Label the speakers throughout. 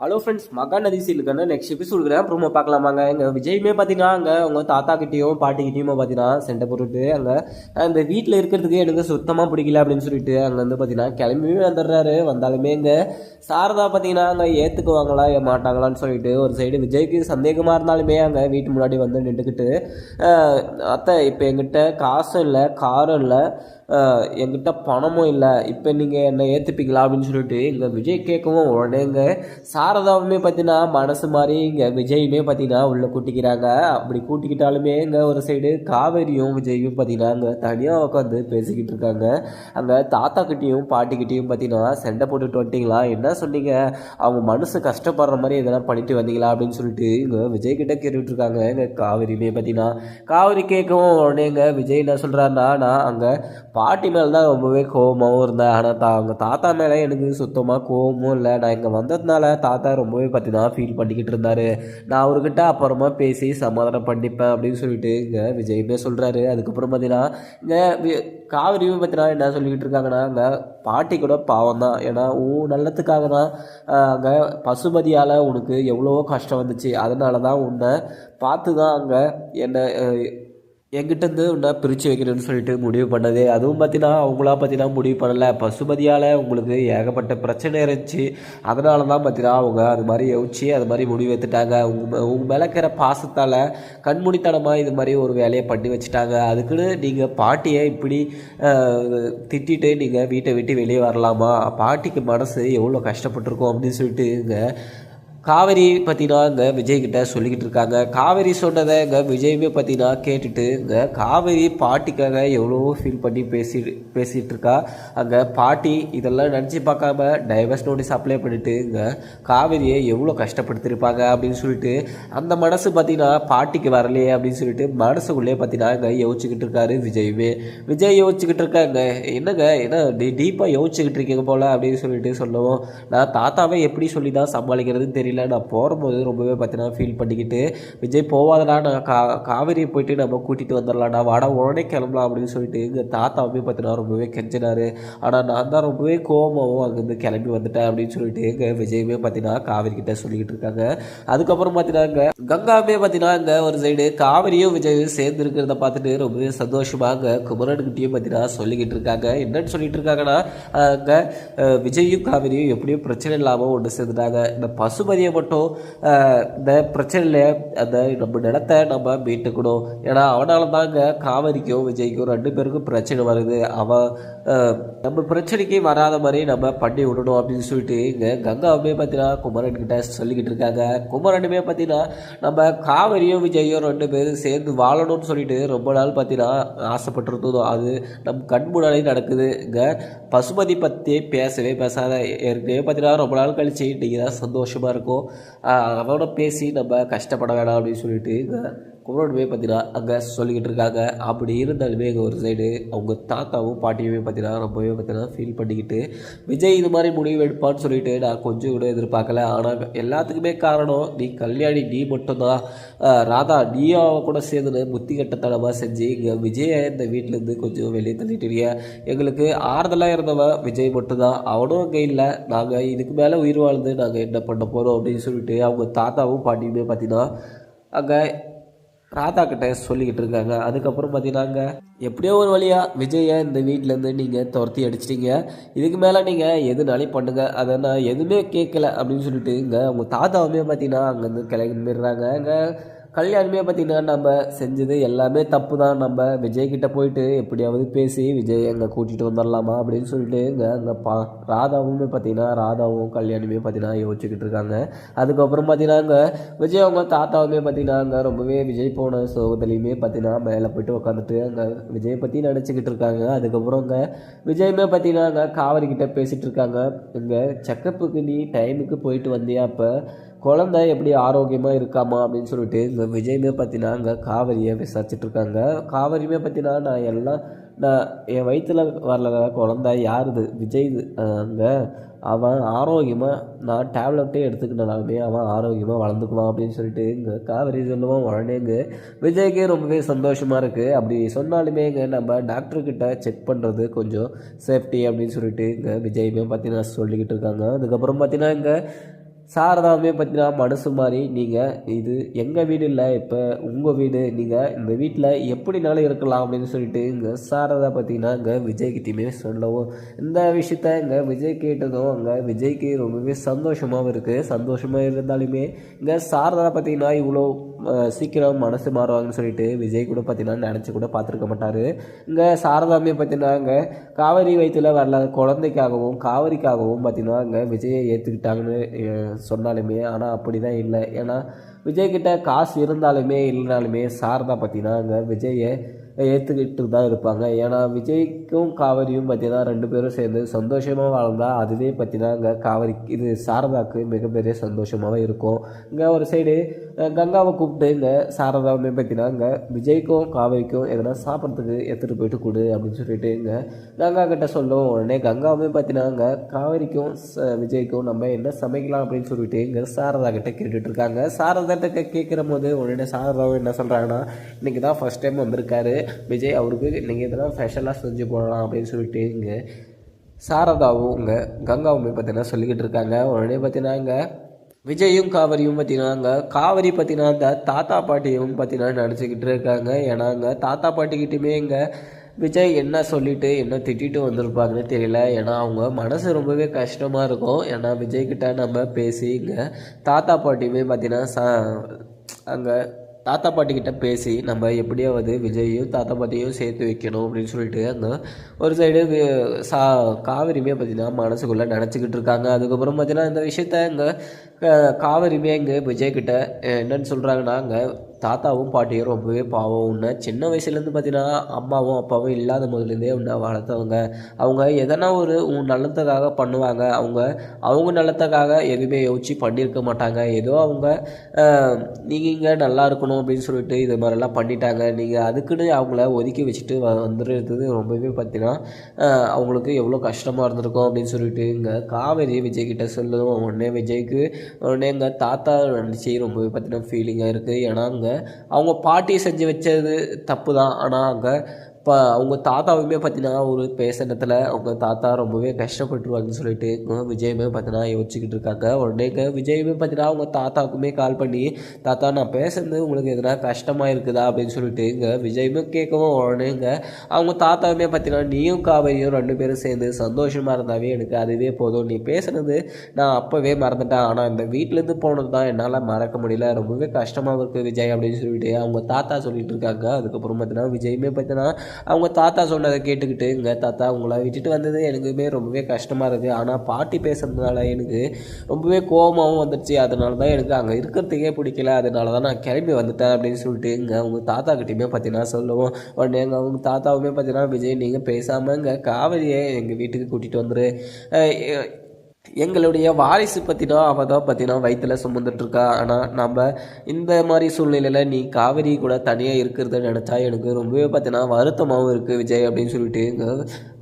Speaker 1: Hello friends மகா நதி சீலுக்கான next எபிசோடுக்கு அப்புறமா பார்க்கலாமாங்க. எங்கள் விஜயுமே பார்த்தீங்கன்னா அங்கே அவங்க தாத்தா கிட்டேயும் பாட்டிக்கிட்டேயும் பார்த்தீங்கன்னா சண்டை போட்டுட்டு அங்கே அந்த வீட்டில் இருக்கிறதுக்கு எனக்கு சுத்தமாக பிடிக்கல அப்படின்னு சொல்லிட்டு அங்கே வந்து பார்த்தீங்கன்னா கிளம்பியுமே வந்துடுறாரு. வந்தாலுமே இங்கே சாரதா பார்த்தீங்கன்னா அங்கே ஏற்றுக்குவாங்களா ஏ மாட்டாங்களான்னு சொல்லிட்டு ஒரு சைடு விஜய்க்கு சந்தேகமாக இருந்தாலுமே அங்கே வீட்டு முன்னாடி வந்து நின்றுக்கிட்டு அத்தை இப்போ எங்கிட்ட காசும் இல்லை காரும் இல்லை என்கிட்ட பணமும் இல்லை. இப்போ நீங்கள் என்னை ஏற்றுப்பீங்களா அப்படின்னு சொல்லிட்டு இங்கே விஜய் கேட்கவும் உடனே இங்கே சாரதாவுமே பார்த்தீங்கன்னா மனசு மாதிரி இங்கே விஜயுமே பார்த்தீங்கன்னா உள்ளே கூட்டிக்கிறாங்க. அப்படி கூட்டிக்கிட்டாலுமே இங்கே ஒரு சைடு காவேரியும் விஜயும் பார்த்தீங்கன்னா அங்கே தனியாக உட்காந்து பேசிக்கிட்டு இருக்காங்க. அங்கே தாத்தா கிட்டேயும் பாட்டிக்கிட்டேயும் பார்த்தீங்கன்னா சண்டை போட்டுட்டு வந்துட்டீங்களா? என்ன சொன்னீங்க? அவங்க மனசு கஷ்டப்படுற மாதிரி எதனா பண்ணிட்டு வந்தீங்களா? அப்படின்னு சொல்லிட்டு இங்கே விஜய் கிட்ட கேட்டுட்டு இருக்காங்க. இங்கே காவேரியுமே பார்த்தீங்கன்னா காவேரி கேட்கவும் உடனே இங்கே விஜய் என்ன சொல்கிறாருன்னா நான் அங்கே பாட்டி மேலே தான் ரொம்பவே கோவமாகவும் இருந்தேன் ஆனால் தா அவங்க தாத்தா மேலே எனக்கு சுத்தமாக கோவமும் இல்லை. நான் இங்கே வந்ததுனால தாத்தா ரொம்பவே பார்த்தீங்கன்னா ஃபீல் பண்ணிக்கிட்டு இருந்தார். நான் அவர்கிட்ட அப்புறமா பேசி சமாதானம் பண்ணிப்பேன் அப்படின்னு சொல்லிட்டு இங்கே விஜயுமே சொல்கிறாரு அதுக்கப்புறம் பார்த்தீங்கன்னா இங்கே வி- காவிரியும் பார்த்தீங்கன்னா என்ன சொல்லிக்கிட்டு இருக்காங்கன்னா அங்கே பாட்டி கூட பாவம் தான் ஏன்னா உன் நல்லத்துக்காக தான் அங்கே பசுபதியால் உனக்கு எவ்வளவோ கஷ்டம் வந்துச்சு. அதனால தான் உன்னை பார்த்து தான் அங்கே என்னை எங்கிட்டேருந்து ஒன்றா பிரித்து வைக்கணும்னு சொல்லிட்டு முடிவு பண்ணது. அதுவும் பார்த்தீங்கன்னா அவங்களா பார்த்தீங்கன்னா முடிவு பண்ணலை. பசுமதியால் உங்களுக்கு ஏகப்பட்ட பிரச்சனை இருந்துச்சு. அதனால தான் பார்த்தீங்கன்னா அவங்க அது மாதிரி யோசிச்சு அது மாதிரி முடிவு எடுத்துட்டாங்க. உங்கள் உங்கள் மேலே இருக்கிற பாசத்தால் கண்மூடித்தனமாக இது மாதிரி ஒரு வேலையை பண்ணி வச்சுட்டாங்க. அதுக்குன்னு நீங்கள் பாட்டியை இப்படி திட்டிட்டு நீங்கள் வீட்டை விட்டு வெளியே வரலாமா? பாட்டிக்கு மனசு எவ்வளோ கஷ்டப்பட்டிருக்கும் அப்படின்னு சொல்லிட்டு இங்கே காவேரி பற்றினா இங்கே விஜய்கிட்ட சொல்லிக்கிட்டு இருக்காங்க. காவேரி சொன்னதை இங்கே விஜயுமே பார்த்தீங்கன்னா கேட்டுட்டு இங்கே காவேரி பாட்டிக்காக எவ்வளோ ஃபீல் பண்ணி பேசி பேசிகிட்டு இருக்கா. அங்கே பாட்டி இதெல்லாம் நினச்சி பார்க்காம டைவர்ஸ் நோட்டீஸ் அப்ளை பண்ணிட்டு இங்கே காவேரியை எவ்வளோ கஷ்டப்படுத்திருப்பாங்க அப்படின்னு சொல்லிட்டு அந்த மனசு பார்த்தீங்கன்னா பாட்டிக்கு வரலையே அப்படின்னு சொல்லிட்டு மனசுக்குள்ளே பார்த்தீங்கன்னா இங்கே யோசிச்சுக்கிட்டு இருக்காரு விஜயுமே. விஜய் யோசிச்சுக்கிட்டு இருக்காங்க என்னங்க என்ன டீ டீப்பாக யோசிச்சுக்கிட்டு இருக்கீங்க போல் அப்படின்னு சொல்லிட்டு சொல்லுவோம் நான் தாத்தாவை எப்படி சொல்லி தான் சமாளிக்கிறதுன்னு தெரியல. நான் போகும்போது ரொம்பவே பார்த்தீங்கன்னா ஃபீல் பண்ணிக்கிட்டு விஜய் போவாதடா நான் கா காவேரியை போயிட்டு நம்ம கூட்டிகிட்டு வந்துடலாம்டா வாடா உடனே கிளம்பலாம் அப்படின்னு சொல்லிட்டு எங்கள் தாத்தாவுமே பார்த்தீங்கன்னா ரொம்பவே கெஞ்சினார். ஆனால் நான் தான் ரொம்பவே கோவமாகவும் அங்கேருந்து கிளம்பி வந்துட்டேன் அப்படின்னு சொல்லிட்டு எங்கள் விஜயுமே பார்த்தீங்கன்னா காவேரி கிட்ட சொல்லிக்கிட்டு இருக்காங்க. அதுக்கப்புறம் பார்த்தீங்கன்னா அங்கே கங்காவுமே பார்த்தீங்கன்னா இங்கே ஒரு சைடு காவிரியும் விஜயும் சேர்ந்து இருக்கிறத பார்த்துட்டு ரொம்பவே சந்தோஷமாக அங்கே குமரன்கிட்டையும் பார்த்தீங்கன்னா சொல்லிக்கிட்டு இருக்காங்க. என்னன்னு சொல்லிட்டு இருக்காங்கன்னா அங்கே விஜயும் காவிரியும் எப்படியும் பிரச்சனை இல்லாமல் ஒன்று சேர்ந்துட்டாங்க. இந்த பசுபதியை மட்டும் இந்த பிரச்சனையில் அந்த நம்ம நிலத்தை நம்ம மீட்டுக்கணும். ஏன்னா அவனால் தாங்க காவிரிக்கும் விஜய்க்கும் ரெண்டு பேருக்கும் பிரச்சனை வருது. அவன் நம்ம பிரச்சனைக்கு வராத மாதிரி நம்ம பண்ணி விடணும் அப்படின்னு சொல்லிட்டு இங்கே கங்காவுமே பார்த்தீங்கன்னா குமரன் கிட்ட சொல்லிக்கிட்டு இருக்காங்க. குமரனுமே பார்த்தீங்கன்னா நம்ம காவிரியும் விஜயும் ரெண்டு பேரும் சேர்ந்து வாழணும்னு சொல்லிட்டு ரொம்ப நாள் பார்த்தீங்கன்னா ஆசைப்பட்டிருந்தோம் அது நம் கண் முன்னாடி நடக்குது. இங்கே பசுமதி பற்றி பேசவே பேசாத. ஏற்கனவே பார்த்தீங்கன்னா ரொம்ப நாள் கழிச்சு இன்றைக்கி தான் சந்தோஷமாக இருக்கும். ஆஹ் அவனோட பேசி நம்ம கஷ்டப்பட வேணாம் அப்படின்னு சொல்லிட்டு இங்கே பார்த்தீங்கன்னா அங்கே சொல்லிக்கிட்டு இருக்காங்க அப்படி இருந்தாலுமே எங்கள் ஒரு சைடு அவங்க தாத்தாவும் பாட்டியுமே பார்த்தீங்கன்னா ரொம்பவே பார்த்தீங்கன்னா ஃபீல் பண்ணிக்கிட்டு விஜய் இது மாதிரி முடிவு எடுப்பான்னு சொல்லிட்டு நான் கொஞ்சம் கூட எதிர்பார்க்கல. ஆனால் எல்லாத்துக்குமே காரணம் நீ கல்யாணி நீ மட்டும்தான். ராதா நீயும் அவன் கூட சேர்ந்து புத்தி கட்டத்தனமாக செஞ்சு இங்கே விஜயை இந்த வீட்டிலேருந்து கொஞ்சம் வெளியே தள்ளிட்டுறிய எங்களுக்கு ஆறுதலாக இருந்தவன் விஜய் மட்டும்தான். அவனும் அங்கே இல்லை. நாங்கள் இதுக்கு மேலே உயிர் வாழ்ந்து நாங்கள் என்ன பண்ண போகிறோம் அப்படின்னு சொல்லிட்டு அவங்க தாத்தாவும் பாட்டியுமே பார்த்தீங்கன்னா அங்கே ராதா கிட்ட சொல்லிக்கிட்டு இருக்காங்க. அதுக்கப்புறம் பார்த்தீங்கன்னாங்க எப்படியோ ஒரு வழியாக விஜயை இந்த வீட்டிலேருந்து நீங்கள் துரத்தி அடிச்சிட்டிங்க. இதுக்கு மேலே நீங்கள் எதுனாலையும் பண்ணுங்க. அதை நான் எதுவுமே கேட்கல அப்படின்னு சொல்லிட்டு இங்கே அவங்க தாத்தாவுமே பார்த்தீங்கன்னா அங்கேருந்து கிளம்பிடுறாங்க அங்கே கல்யாணமே பார்த்தீங்கன்னா நம்ம செஞ்சது எல்லாமே தப்பு தான் நம்ம விஜய்கிட்ட போயிட்டு எப்படியாவது பேசி விஜய் அங்கே கூட்டிகிட்டு வந்துடலாமா அப்படின்னு சொல்லிட்டு இங்கே அங்கே பா ராதாவுமே பார்த்தீங்கன்னா ராதாவும் கல்யாணமே பார்த்தீங்கன்னா யோசிச்சுக்கிட்டு இருக்காங்க. அதுக்கப்புறம் பார்த்தீங்கன்னா அங்கே விஜய் அவங்க தாத்தாவுமே பார்த்தீங்கன்னா அங்கே ரொம்பவே விஜய் போன சோகத்துலேயுமே பார்த்தீங்கன்னா மேலே போயிட்டு உட்காந்துட்டு அங்கே விஜய் பற்றி நினச்சிக்கிட்டு இருக்காங்க. அதுக்கப்புறம் அங்கே விஜயுமே பார்த்தீங்கன்னா அங்கே காவிரி பேசிகிட்டு இருக்காங்க. இங்கே செக்கப்புக்கு நீ டைமுக்கு போயிட்டு வந்தியா அப்போ? குழந்தை எப்படி ஆரோக்கியமாக இருக்காமா அப்படின்னு சொல்லிட்டு இங்கே விஜயுமே பார்த்தீங்கன்னா அங்கே காவிரியை விசாரிச்சிட்ருக்காங்க காவிரியுமே பார்த்தீங்கன்னா நான் எல்லாம் நான் என் வயிற்றில் வரல குழந்த யாருது? விஜய் அங்கே. அவன் ஆரோக்கியமாக நான் டேப்லெட்டே எடுத்துக்கிட்டனாலுமே அவன் ஆரோக்கியமாக வளர்ந்துக்குவான் அப்படின்னு சொல்லிட்டு இங்கே காவிரி சொல்லுவான் உடனே இங்கே. விஜய்க்கே ரொம்பவே சந்தோஷமாக இருக்குது அப்படி சொன்னாலுமே இங்கே நம்ம டாக்டர்கிட்ட செக் பண்ணுறது கொஞ்சம் சேஃப்டி அப்படின்னு சொல்லிட்டு இங்கே விஜயுமே பார்த்தீங்கன்னா சொல்லிக்கிட்டு இருக்காங்க. அதுக்கப்புறம் பார்த்தீங்கன்னா இங்கே சாரதாவுமே பார்த்தீங்கன்னா மனசு மாதிரி நீங்கள் இது எங்கள் வீடு இல்லை இப்போ உங்கள் வீடு நீங்கள் இந்த வீட்டில் எப்படினாலும் இருக்கலாம் அப்படின்னு சொல்லிட்டு இங்கே சாரதா பார்த்தீங்கன்னா இங்கே விஜய்கிட்டையுமே சொல்லவும். இந்த விஷயத்த இங்கே விஜய் கேட்டதும் அங்கே விஜய்க்கு ரொம்பவே சந்தோஷமாகவும் இருக்குது சந்தோஷமாக இருந்தாலுமே இங்கே சாரதா பார்த்தீங்கன்னா இவ்வளோ சீக்கிரம் மனசு மாறுவாங்கன்னு சொல்லிட்டு விஜய் கூட பார்த்தீங்கன்னா நினச்சி கூட பார்த்துருக்க மாட்டார். இங்கே சாரதாமே பார்த்தீங்கன்னா இங்கே காவேரி வயிற்றுல வரல குழந்தைக்காகவும் காவிரிக்காகவும் பார்த்தீங்கன்னா இங்கே விஜயை ஏற்றுக்கிட்டாங்கன்னு சொன்னாலுமே ஆனால் அப்படி தான் இல்லை. ஏன்னா விஜய்கிட்ட காசு இருந்தாலுமே இல்லைனாலுமே சாரதா பார்த்தீங்கன்னா அங்கே விஜயை ஏற்றுக்கிட்டு தான் இருப்பாங்க. ஏன்னா விஜய்க்கும் காவிரியும் பார்த்தீங்கன்னா ரெண்டு பேரும் சேர்ந்து சந்தோஷமாக வாழ்ந்தால் அதுவே பார்த்தீங்கன்னா இங்கே காவிரி இது சாரதாவுக்கு மிகப்பெரிய சந்தோஷமாகவே இருக்கும். இங்கே ஒரு சைடு கங்காவை கூப்பிட்டு இங்கே சாரதாவுமே பார்த்தீங்கன்னா இங்கே விஜய்க்கும் காவிரிக்கும் எதனா சாப்பிட்றதுக்கு எடுத்துகிட்டு போயிட்டு கொடு அப்படின்னு சொல்லிட்டு இங்கே கங்கா கிட்ட சொல்லும். உடனே கங்காவுமே பார்த்தீங்கன்னா இங்கே காவிரிக்கும் ச- விஜய்க்கும் நம்ம என்ன சமைக்கலாம் அப்படின்னு சொல்லிட்டு இங்கே சாரதா கிட்ட கேட்டுட்டு இருக்காங்க. சாரதா கிட்ட கேட்குற போது உடனே சாரதாவும் என்ன சொல்கிறாங்கன்னா இன்றைக்கி தான் ஃபர்ஸ்ட் டைம் வந்திருக்காரு. விஜய் அவருக்கு நீங்கள் இதெல்லாம் ஸ்பெஷலாக செஞ்சு போடலாம் அப்படின்னு சொல்லிட்டு இங்கே சாரதாவும் இங்கே கங்காவும் பார்த்தீங்கன்னா சொல்லிக்கிட்டு இருக்காங்க. உடனே பார்த்தீங்கன்னா இங்கே விஜயும் காவிரியும் பார்த்தீங்கன்னா அங்கே காவிரி பார்த்தீங்கன்னா இந்த தாத்தா பாட்டியும் பார்த்தீங்கன்னா நினச்சிக்கிட்டு இருக்காங்க. ஏன்னா அங்கே தாத்தா பாட்டிக்கிட்டுமே இங்கே விஜய் என்ன சொல்லிட்டு என்ன திட்டிட்டு வந்திருப்பாங்கன்னு தெரியல. ஏன்னா அவங்க மனசு ரொம்பவே கஷ்டமாக இருக்கும். ஏன்னா விஜய்கிட்ட நம்ம பேசி இங்கே தாத்தா பாட்டியுமே பார்த்தீங்கன்னா சா அங்கே தாத்தா பாட்டிக்கிட்ட பேசி நம்ம எப்படியாவது விஜயையும் தாத்தா பாட்டியும் சேர்த்து வைக்கணும் அப்படின்னு சொல்லிட்டு அந்த ஒரு சைடு சா காவிரியுமே பார்த்தீங்கன்னா மனசுக்குள்ளே நினச்சிக்கிட்டு இருக்காங்க. அதுக்கப்புறம் பார்த்தீங்கன்னா இந்த விஷயத்த இங்கே காவிரியுமே இங்கே விஜய்கிட்ட என்னன்னு சொல்கிறாங்கன்னா அங்கே தாத்தாவும் பாட்டியும் ரொம்பவே பாவம். ஒன்று சின்ன வயசுலேருந்து பார்த்தீங்கன்னா அம்மாவும் அப்பாவும் இல்லாத முதலேருந்தே ஒன்று வளர்த்தவங்க. அவங்க எதனா ஒரு உன் நலத்துக்காக பண்ணுவாங்க. அவங்க அவங்க நலத்துக்காக எதுவுமே யோசிச்சு பண்ணியிருக்க மாட்டாங்க. ஏதோ அவங்க நீங்கள் இங்கே நல்லா இருக்கணும் அப்படின்னு சொல்லிட்டு இது மாதிரிலாம் பண்ணிட்டாங்க. நீங்கள் அதுக்குன்னு அவங்கள ஒதுக்கி வச்சுட்டு வ வந்துடுறது ரொம்பவே பார்த்தீங்கன்னா அவங்களுக்கு எவ்வளோ கஷ்டமாக இருந்திருக்கும் அப்படின்னு சொல்லிட்டு இங்கே காவேரி விஜய்கிட்ட சொல்லுவோம் உடனே விஜய்க்கு உடனே எங்கள் தாத்தா நினச்சி ரொம்பவே பார்த்தீங்கன்னா ஃபீலிங்காக இருக்குது ஏன்னா அங்கே அவங்க பாட்டி செஞ்சு வச்சது தப்பு தான் ஆனால் அங்கே இப்போ அவங்க தாத்தாவுமே பார்த்தீங்கன்னா ஒரு பேசினத்தில் அவங்க தாத்தா ரொம்பவே கஷ்டப்பட்டுருவாங்கன்னு சொல்லிட்டு விஜயமே விஜயுமே பார்த்தீங்கன்னா யோசிச்சுக்கிட்டு இருக்காங்க. உடனே விஜயமே பார்த்தீங்கன்னா அவங்க தாத்தாவுக்குமே கால் பண்ணி தாத்தா நான் பேசுறது உங்களுக்கு எதனா கஷ்டமாக இருக்குதா? அப்படின்னு சொல்லிட்டு இங்கே விஜயுமே கேட்கவும் உடனேங்க அவங்க தாத்தாவுமே பார்த்தீங்கன்னா நீயும் காவேரியும் ரெண்டு பேரும் சேர்ந்து சந்தோஷமாக இருந்தாவே எனக்கு அதுவே போதும். நீ பேசுனது நான் அப்போவே மறந்துட்டேன். ஆனால் இந்த வீட்டிலேருந்து போனது தான் என்னால் மறக்க முடியல. ரொம்பவே கஷ்டமாக இருக்குது விஜய் அப்படின்னு சொல்லிட்டு அவங்க தாத்தா சொல்லிட்டு இருக்காங்க. அதுக்கப்புறம் பார்த்தீங்கன்னா விஜயுமே பார்த்தீங்கன்னா அவங்க தாத்தா சொன்னதை கேட்டுக்கிட்டு இங்கே தாத்தா உங்களை விட்டுட்டு வந்தது எனக்குமே ரொம்பவே கஷ்டமாக இருக்குது ஆனால் பாட்டி பேசுகிறதுனால எனக்கு ரொம்பவே கோபமாகவும் வந்துடுச்சு அதனால தான் எனக்கு அங்கே இருக்கிறதுக்கே பிடிக்கல. அதனால தான் நான் கிளம்பி வந்துட்டேன் அப்படின்னு சொல்லிட்டு இங்கே அவங்க தாத்தா கிட்டேயுமே பார்த்தீங்கன்னா சொல்லுவோம் உடனே எங்கள் அவங்க தாத்தாவுமே பார்த்தீங்கன்னா விஜய் நீங்கள் பேசாமல் இங்கே காவிரியை எங்கள் வீட்டுக்கு கூட்டிகிட்டு வந்துரு. எங்களுடைய வாரிசு பற்றினா அவள் தான் பார்த்தீங்கன்னா வயிற்றுல சுமந்துட்டுருக்கா. ஆனால் நம்ம இந்த மாதிரி சூழ்நிலையில் நீ காவேரி கூட தனியாக இருக்கிறத நினச்சா எனக்கு ரொம்பவே பார்த்தீங்கன்னா வருத்தமாகவும் இருக்குது விஜய் அப்படின்னு சொல்லிட்டு. இங்கே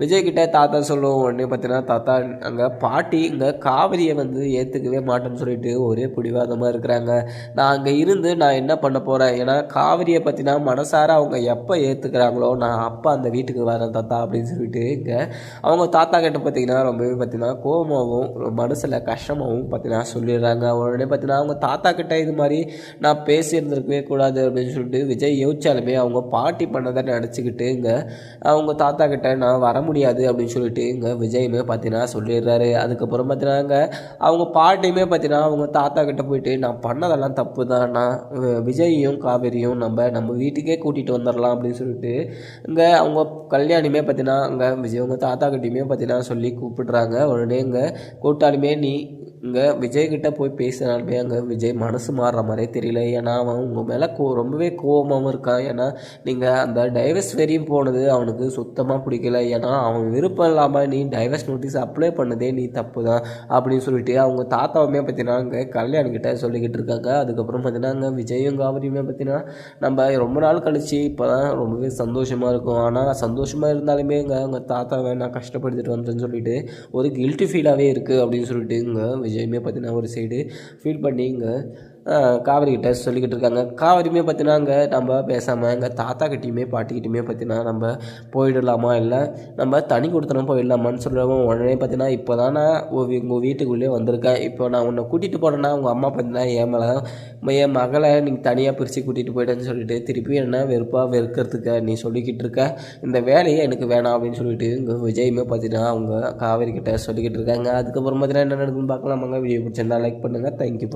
Speaker 1: விஜய் தாத்தா சொல்லுவோம். உடனே பார்த்தீங்கன்னா தாத்தா அங்கே பாட்டி இங்கே காவிரியை வந்து ஏற்றுக்கவே மாட்டேன்னு சொல்லிட்டு ஒரே பிடிவாதமாக இருக்கிறாங்க. நான் அங்கே இருந்து நான் என்ன பண்ண போகிறேன் ஏன்னா காவிரியை பற்றினா மனசார அவங்க எப்போ ஏற்றுக்கிறாங்களோ நான் அப்போ அந்த வீட்டுக்கு வரேன் தாத்தா அப்படின்னு சொல்லிட்டு இங்கே அவங்க தாத்தா கிட்ட பார்த்தீங்கன்னா ரொம்பவே பார்த்தீங்கன்னா கோபமாகவும் மனசில் கஷ்டமாகவும் பார்த்தீங்கன்னா சொல்லிடுறாங்க. உடனே பார்த்தீங்கன்னா அவங்க தாத்தா கிட்ட இது மாதிரி நான் பேசியிருந்திருக்கவே கூடாது அப்படின்னு சொல்லிட்டு விஜய் யோசிச்சாலுமே அவங்க பாட்டி பண்ணதை நினச்சிக்கிட்டு இங்கே அவங்க தாத்தா கிட்ட நான் வர முடியாது அப்படின்னு சொல்லிட்டு இங்கே விஜயுமே பார்த்தீங்கன்னா சொல்லிடுறாரு. அதுக்கப்புறம் பார்த்தீங்கன்னா அவங்க பாட்டியுமே பார்த்தீங்கன்னா அவங்க தாத்தா கிட்ட போயிட்டு நான் பண்ணதெல்லாம் தப்பு தான் நான் அஹ், விஜயையும் காவேரியும் நம்ம நம்ம வீட்டுக்கே கூட்டிகிட்டு வந்துடலாம் அப்படின்னு சொல்லிட்டு இங்கே அவங்க கல்யாணியுமே பார்த்தீங்கன்னா அங்கே விஜய் அவங்க தாத்தா கிட்டையுமே பார்த்தீங்கன்னா சொல்லி கூப்பிடுறாங்க. உடனே இங்கே கூட்டாலுமே நீ இங்கே விஜய்கிட்ட போய் பேசினாலுமே அங்கே விஜய் மனசு மாறுற மாதிரியே தெரியல. ஏன்னா அவன் உங்கள் மேலே கோ ரொம்பவே கோவமாகவும் இருக்கான். ஏன்னா நீங்கள் அந்த டைவர்ஸ் வரையும் போனது அவனுக்கு சுத்தமாக பிடிக்கல. ஏன்னா அவன் விருப்பம் இல்லாமல் நீ டைவர்ஸ் நோட்டீஸ் அப்ளை பண்ணதே நீ தப்பு தான் அப்படின்னு சொல்லிட்டு அவங்க தாத்தாவுமே பார்த்தீங்கன்னா அங்கே கல்யாண்கிட்ட சொல்லிக்கிட்டு இருக்காங்க. அதுக்கப்புறம் பார்த்தீங்கன்னா அங்கே விஜயும் காவிரியுமே பார்த்தீங்கன்னா நம்ம ரொம்ப நாள் கழிச்சு இப்போ தான் ரொம்பவே சந்தோஷமாக இருக்கும். ஆனால் சந்தோஷமாக இருந்தாலுமே இங்கே அவங்க தாத்தாவை நான் கஷ்டப்படுத்திட்டு வந்தேன்னு சொல்லிட்டு ஒரு கில்ட்டி ஃபீலாகவே இருக்குது அப்படின்னு சொல்லிட்டு இங்கே விஜயுமே பார்த்தீங்கன்னா ஒரு சைடு ஃபீல் பண்ணி காவிரிக்கிட்ட சொல்லிக்கிட்டு இருக்காங்க காவிரியுமே பார்த்தீங்கன்னா அங்கே நம்ம பேசாமல் எங்கள் தாத்தா கிட்டேயுமே பாட்டிக்கிட்டையுமே பார்த்தீங்கன்னா நம்ம போயிடலாமா? இல்லை நம்ம தனி கொடுத்தனும் போயிடலாமான்னு சொல்லுவோம் உடனே பார்த்தீங்கன்னா இப்போ தான் நான் உங்கள் வீட்டுக்குள்ளே வந்திருக்கேன். இப்போ நான் உன்னை கூட்டிகிட்டு போனேன்னா உங்கள் அம்மா பார்த்தீங்கன்னா என் மேலே என் மகளை நீங்கள் தனியாக பிரித்து கூட்டிகிட்டு போயிட்டேன்னு சொல்லிட்டு திருப்பி என்ன வெறுப்பாக வெறுக்கிறதுக்க நீ சொல்லிக்கிட்டு இருக்க இந்த வேலையை எனக்கு வேணாம் அப்படின்னு சொல்லிட்டு இங்கே விஜயுமே பார்த்தீங்கன்னா அவங்க காவேரி கிட்ட சொல்லிக்கிட்டு இருக்காங்க அதுக்கப்புறம் பார்த்தீங்கன்னா என்ன நடக்குன்னு பார்க்கலாமாங்க? வீடியோ பிடிச்சிருந்தா லைக் பண்ணுங்கள் தேங்க்யூ